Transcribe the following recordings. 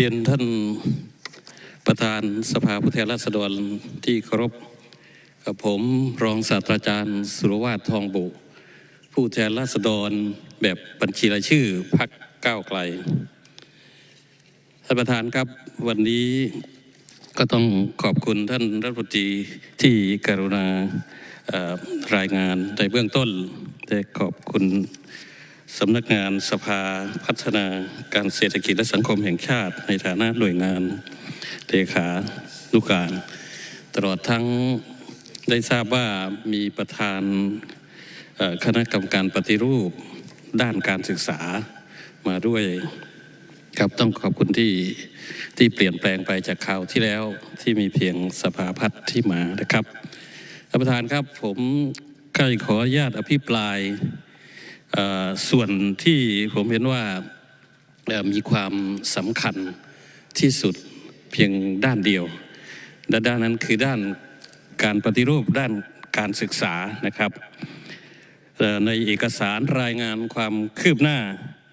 เรียนท่านประธานสภาผู้แทนราษฎรที่เคารพกับผมรองศาสตราจารย์สุรวาททองบุ ผู้แทนราษฎรแบบบัญชีรายชื่อพักก้าวไกล ท่านประธานครับวันนี้ก็ต้องขอบคุณท่านรัฐมนตรีที่กรุณารายงานในเบื้องต้นและขอบคุณ สำนักงานสภาพัฒนาการเศรษฐกิจและสังคมแห่งชาติ ในฐานะหน่วยงานเลขานุการ ตลอดทั้งได้ทราบว่ามีประธานคณะกรรมการปฏิรูปด้านการศึกษามาด้วยครับต้องขอบคุณที่ที่เปลี่ยนแปลงไปจากคราวที่แล้วที่มีเพียงสภาพัฒน์ที่มานะครับท่านประธานครับผมใก็ขออนุญาตอภิปราย ส่วนที่ผมเห็นว่ามีความสำคัญที่สุดเพียงด้านเดียวและด้านนั้นคือด้านการปฏิรูปด้านการศึกษานะครับในเอกสารรายงานความคืบหน้า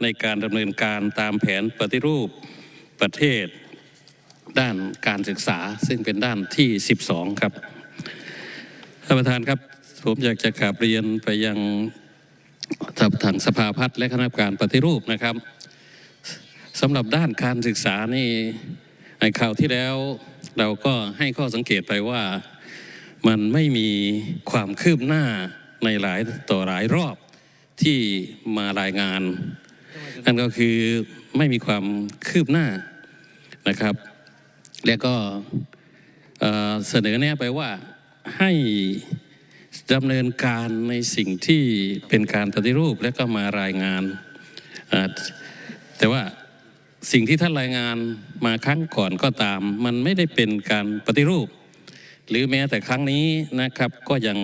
ในการดำเนินการตามแผนปฏิรูปประเทศด้านการศึกษา ซึ่งเป็นด้านที่ 12 ครับท่านประธานครับผมอยากจะขับเรียนไปยัง ทางสภาพัฒน์และคณะกรรมการปฏิรูปนะครับสำหรับด้านการศึกษานี่ในข่าวที่แล้วเราก็ให้ข้อสังเกตไปว่ามันไม่มีความคืบหน้าในหลายต่อหลายรอบที่มารายงาน นั่นก็คือไม่มีความคืบหน้านะครับ แล้วก็เเสนอแนะไปว่าให้ ดำเนินการในสิ่งที่เป็นการปฏิรูปและก็มารายงาน แต่ว่าสิ่งที่ท่านรายงานมาครั้งก่อนก็ตาม มันไม่ได้เป็นการปฏิรูป หรือแม้แต่ครั้งนี้นะครับก็ยัง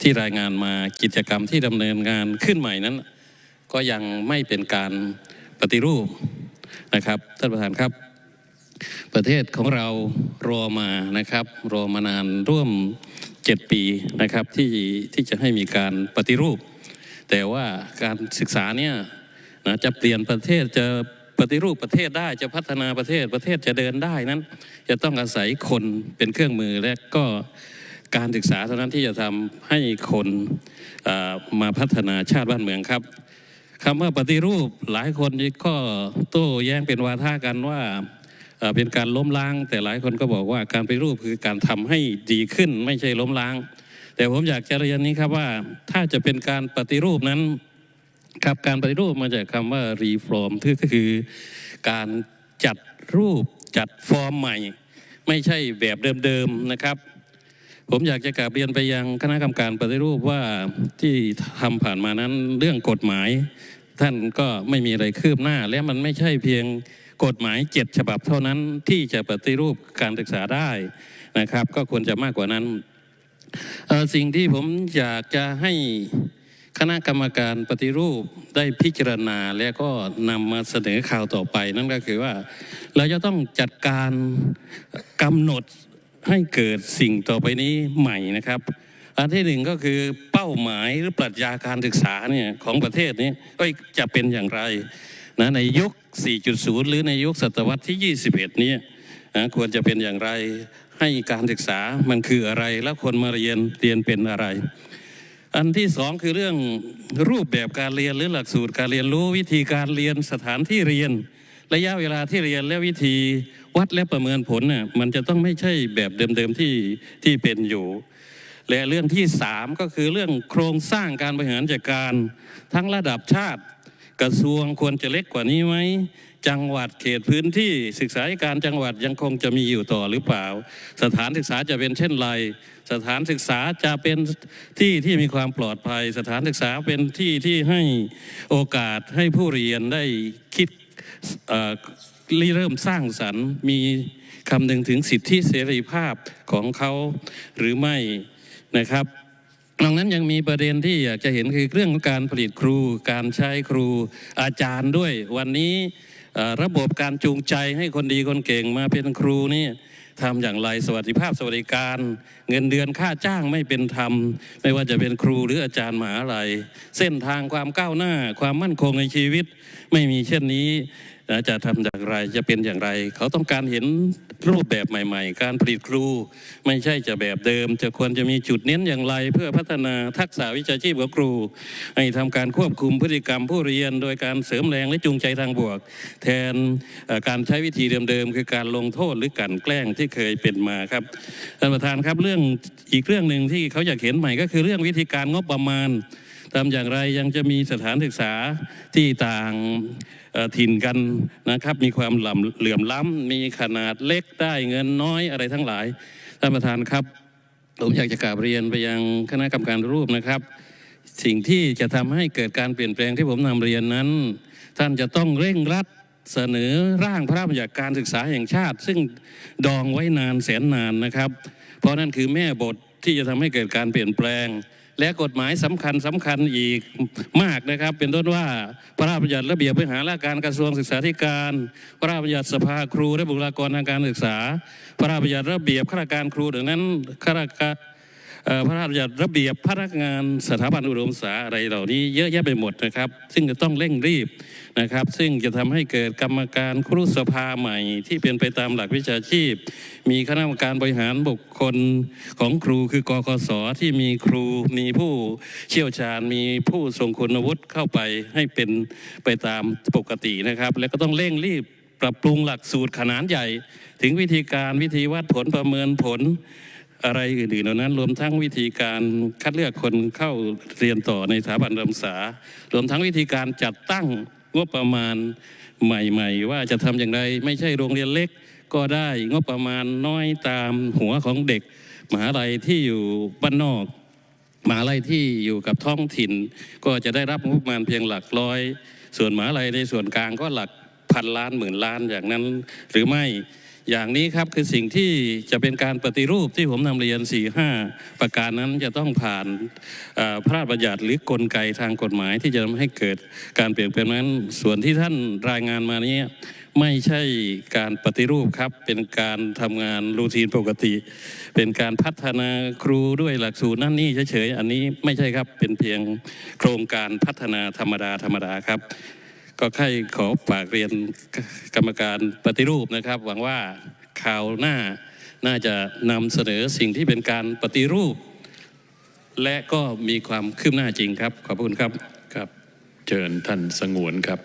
ที่รายงานมากิจกรรมที่ดำเนินงานขึ้นใหม่นั้น ก็ยังไม่เป็นการปฏิรูปนะครับท่านประธานครับประเทศของเรารอมานะครับรอมานานร่วม เจ็ดปีนะครับที่ที่จะให้มีการปฏิรูป แต่ว่าการศึกษาเนี่ยนะจะเปลี่ยนประเทศจะปฏิรูปประเทศได้จะพัฒนาประเทศประเทศจะเดินได้นั้น จะต้องอาศัยคนเป็นเครื่องมือและก็การศึกษาเท่านั้นที่จะทำให้คนมาพัฒนาชาติบ้านเมืองครับคำว่าปฏิรูปหลายคนก็โต้แย้งเป็นวาทะกันว่า เป็นการล้มล้าง แต่หลายคนก็บอกว่าการปฏิรูปคือการทำให้ดีขึ้น ไม่ใช่ล้มล้าง แต่ผมอยากจะเรียนนี้ครับว่าถ้าจะเป็นการปฏิรูปนั้นครับการปฏิรูปมาจากคำว่า reform ที่ก็คือการจัดรูปจัดฟอร์มใหม่ ไม่ใช่แบบเดิมๆนะครับ ผมอยากจะกราบเรียนไปยังคณะกรรมการปฏิรูปว่าที่ทำผ่านมานั้นเรื่องกฎหมาย ท่านก็ไม่มีอะไรคืบหน้า และมันไม่ใช่เพียง กฎหมายเจ็ดฉบับเท่านั้นที่จะปฏิรูปการศึกษาได้นะครับ ก็ควรจะมากกว่านั้น สิ่งที่ผมอยากจะให้คณะกรรมการปฏิรูปได้พิจารณาแล้วก็นำมาเสนอข่าวต่อไป นั่นก็คือว่าเราจะต้องจัดการกำหนดให้เกิดสิ่งต่อไปนี้ใหม่นะครับอันที่หนึ่งก็คือเป้าหมายหรือปรัชญาการศึกษาเนี่ยของประเทศนี้จะเป็นอย่างไร นะในยุค 4.0 หรือในยุคศตวรรษที่ 21 นี้นะควรจะเป็นอย่างไรให้การศึกษามันคืออะไร แล้วคนมาเรียนเรียนเป็นอะไร อันที่สองคือเรื่องรูปแบบการเรียนหรือหลักสูตรการเรียนรู้วิธีการเรียนสถานที่เรียน ระยะเวลาที่เรียนและวิธีวัดและประเมินผลเนี่ยมันจะต้องไม่ใช่แบบเดิมๆที่ที่เป็นอยู่และเรื่องที่สามก็คือเรื่องโครงสร้างการบริหารจัดการทั้งระดับชาติ กระทรวงควรจะเล็กกว่านี้ไหมจังหวัดเขตพื้นที่ศึกษาการจังหวัดยังคงจะมีอยู่ต่อหรือเปล่า สถานศึกษาจะเป็นเช่นไร สถานศึกษาจะเป็นที่ที่มีความปลอดภัย สถานศึกษาเป็นที่ที่ให้โอกาสให้ผู้เรียนได้คิดริเริ่มสร้างสรรค์ มีคำนึงถึงสิทธิเสรีภาพของเขาหรือไม่นะครับ นอกนั้นยังมีประเด็นที่อยากจะเห็นคือเรื่องของการผลิตครู การใช้ครูอาจารย์ด้วย วันนี้ระบบการจูงใจให้คนดีคนเก่งมาเป็นครูนี่ทำอย่างไรสวัสดิภาพสวัสดิการ เงินเดือนค่าจ้างไม่เป็นธรรม ไม่ว่าจะเป็นครูหรืออาจารย์มหาอะไรเส้นทางความก้าวหน้า ความมั่นคงในชีวิต ไม่มีเช่นนี้ นะจะทำอย่างไรจะเป็นอย่างไร เขาต้องการเห็นรูปแบบใหม่ ๆ การผลิตครู ไม่ใช่จะแบบเดิม จะควรจะมีจุดเน้นอย่างไร เพื่อพัฒนาทักษะวิชาชีพของครู ให้ทำการควบคุมพฤติกรรมผู้เรียน โดยการเสริมแรงและจูงใจทางบวก แทนการใช้วิธีเดิมๆคือการลงโทษหรือกลันแกล้งที่เคยเป็นมาครับท่านประธานครับเรื่องอีกเรื่องหนึ่งที่เขาอยากเห็นใหม่ก็คือเรื่องวิธีการงบประมาณ ทำอย่างไรยังจะมีสถานศึกษาที่ต่างถิ่นกันนะครับ มีความหล่ำเหลื่อมล้ำมีขนาดเล็กได้เงินน้อยอะไรทั้งหลายท่านประธานครับ ผมอยากจะกราบเรียนไปยังคณะกรรมการรูปนะครับ สิ่งที่จะทำให้เกิดการเปลี่ยนแปลงที่ผมนำเรียนนั้น ท่านจะต้องเร่งรัดเสนอร่างพระราชบัญญัติการศึกษาแห่งชาติ ซึ่งดองไว้นานแสนนานนะครับ เพราะนั่นคือแม่บทที่จะทำให้เกิดการเปลี่ยนแปลง และกฎหมายสำคัญสำคัญอีกมากนะครับ เป็นต้นว่าพระราชบัญญัติระเบียบบริหารราชการกระทรวงศึกษาธิการ พระราชบัญญัติสภาครูและบุคลากรทางการศึกษา พระราชบัญญัติระเบียบข้าราชการครูดังนั้นข้าราชการ พระราชบัญญัติระเบียบพนักงานสถาบันอุดมศึกษาอะไรเหล่านี้เยอะแยะไปหมดนะครับ ซึ่งจะต้องเร่งรีบนะครับ ซึ่งจะทำให้เกิดกรรมการครุสภาใหม่ ที่เป็นไปตามหลักวิชาชีพ มีคณะกรรมการบริหารบุคคลของครูคือกกศที่มีครูมีผู้เชี่ยวชาญ มีผู้ทรงคุณวุฒิเข้าไปให้เป็นไปตามปกตินะครับ แล้วก็ต้องเร่งรีบปรับปรุงหลักสูตรขนาดใหญ่ ถึงวิธีการวิธีวัดผลประเมินผล อะไรอื่นๆเหล่านั้นรวมทั้งวิธีการคัดเลือกคนเข้าเรียนต่อในสถาบันศึกษารวมทั้งวิธีการจัดตั้งงบประมาณใหม่ ๆ ว่าจะทำอย่างไรไม่ใช่โรงเรียนเล็กก็ได้งบประมาณน้อยตามหัวของเด็กมหาลัยที่อยู่บ้านนอกมหาลัยที่อยู่กับท้องถิ่น ก็จะได้รับงบประมาณเพียงหลักร้อย ส่วนมหาลัยในส่วนกลางก็หลักพันล้านหมื่นล้านอย่างนั้นหรือไม่ อย่างนี้ครับคือสิ่งที่จะเป็นการปฏิรูปที่ผมนำเรียน 4 5 ประการนั้นจะต้องผ่านพระราชบัญญัติหรือกลไกทางกฎหมายที่จะทำให้เกิดการเปลี่ยนแปลงนั้น ส่วนที่ท่านรายงานมานี้ไม่ใช่การปฏิรูปครับ เป็นการทำงานรูทีนปกติ เป็นการพัฒนาครูด้วยหลักสูตรนั่นนี่เฉยๆอันนี้ไม่ใช่ครับเป็นเพียงโครงการพัฒนาธรรมดาธรรมดาครับ ก็ใครขอฝากเรียนกรรมการปฏิรูปนะครับ หวังว่าข่าวหน้าน่าจะนำเสนอสิ่งที่เป็นการปฏิรูป และก็มีความคืบหน้าจริงครับ ขอบคุณครับครับ เชิญท่านสงวนครับ